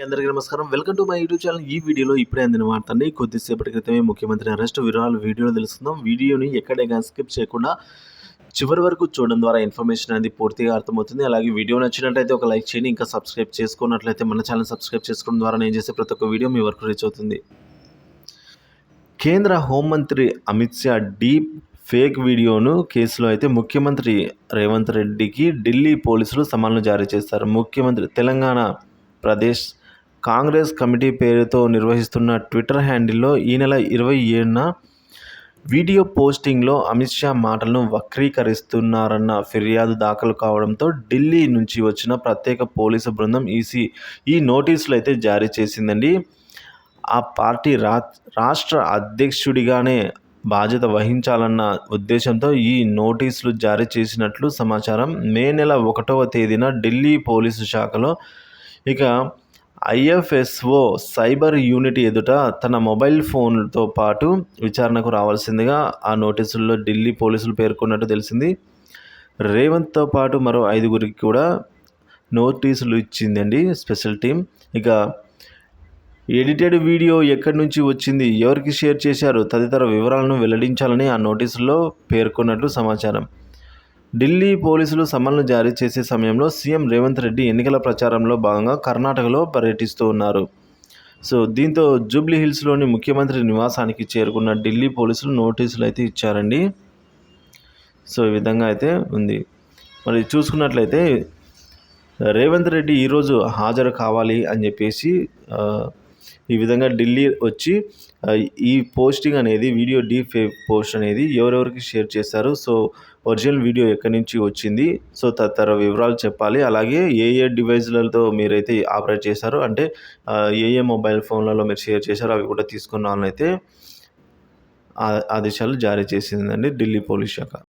అందరికీ నమస్కారం. Welcome to my YouTube channel. ఈ వీడియోలో ఇప్పుడే అందిన వార్తండి కొద్దిసేపటి క్రితమే ముఖ్యమంత్రి అరెస్ట్ వివరాలు వీడియోలో తెలుసుకుందాం. వీడియోని ఎక్కడైనా స్కిప్ చేయకుండా చివరి వరకు చూడడం ద్వారా ఇన్ఫర్మేషన్ అనేది పూర్తిగా అర్థమవుతుంది. అలాగే వీడియో నచ్చినట్లయితే ఒక లైక్ చేయండి. ఇంకా సబ్స్క్రైబ్ చేసుకున్నట్లయితే మన ఛానల్ సబ్స్క్రైబ్ చేసుకోవడం ద్వారా నేను చేసే ప్రతి ఒక్క వీడియో మీ వరకు రీచ్ అవుతుంది. కేంద్ర హోంమంత్రి అమిత్ షా డీప్ ఫేక్ వీడియోను కేసులో అయితే ముఖ్యమంత్రి రేవంత్ రెడ్డికి ఢిల్లీ పోలీసులు సమాలను జారీ చేస్తారు. ముఖ్యమంత్రి తెలంగాణ ప్రదేశ్ కాంగ్రెస్ కమిటీ పేరుతో నిర్వహిస్తున్న ట్విట్టర్ హ్యాండిల్లో ఈ నెల ఇరవై ఏడున వీడియో పోస్టింగ్లో అమిత్ షా మాటలను వక్రీకరిస్తున్నారన్న ఫిర్యాదు దాఖలు కావడంతో ఢిల్లీ నుంచి వచ్చిన ప్రత్యేక పోలీసు బృందం ఈసీ ఈ నోటీసులు అయితే జారీ చేసిందండి. ఆ పార్టీ రా రాష్ట్ర అధ్యక్షుడిగానే బాధ్యత వహించాలన్న ఉద్దేశంతో ఈ నోటీసులు జారీ చేసినట్లు సమాచారం. మే నెల ఒకటవ తేదీన ఢిల్లీ పోలీసు శాఖలో ఇక ఐఎఫ్ఎస్ఓ సైబర్ యూనిట్ ఎదుట తన మొబైల్ ఫోన్తో పాటు విచారణకు రావాల్సిందిగా ఆ నోటీసుల్లో ఢిల్లీ పోలీసులు పేర్కొన్నట్టు తెలిసింది. రేవంత్తో పాటు మరో ఐదుగురికి కూడా నోటీసులు ఇచ్చిందండి స్పెషల్ టీం ఇక ఎడిటెడ్ వీడియో ఎక్కడి నుంచి వచ్చింది? ఎవరికి షేర్ చేశారు? తదితర వివరాలను వెల్లడించాలని ఆ నోటీసుల్లో పేర్కొన్నట్లు సమాచారం. ఢిల్లీ పోలీసులు సమన్లు జారీ చేసే సమయంలో సీఎం రేవంత్ రెడ్డి ఎన్నికల ప్రచారంలో భాగంగా కర్ణాటకలో పర్యటిస్తూ ఉన్నారు. సో దీంతో జూబ్లీ హిల్స్లోని ముఖ్యమంత్రి నివాసానికి చేరుకున్న ఢిల్లీ పోలీసులు నోటీసులు అయితే ఇచ్చారండి. సో ఈ విధంగా అయితే ఉంది. మరి చూసుకున్నట్లయితే రేవంత్ రెడ్డి ఈరోజు హాజరు కావాలి అని చెప్పేసి ఈ విధంగా ఢిల్లీ వచ్చి ఈ పోస్టింగ్ అనేది వీడియో డీప్ పోస్ట్ అనేది ఎవరెవరికి షేర్ చేశారు. సో ఒరిజినల్ వీడియో ఎక్కడి నుంచి వచ్చింది? సో తదితర వివరాలు చెప్పాలి. అలాగే ఏ ఏ డివైజ్లతో మీరైతే ఆపరేట్ చేశారో? అంటే ఏ ఏ మొబైల్ ఫోన్లలో మీరు షేర్ చేశారో అవి కూడా తీసుకున్నానైతే వాళ్ళనైతే ఆదేశాలు జారీ చేసిందండి ఢిల్లీ పోలీస్ శాఖ.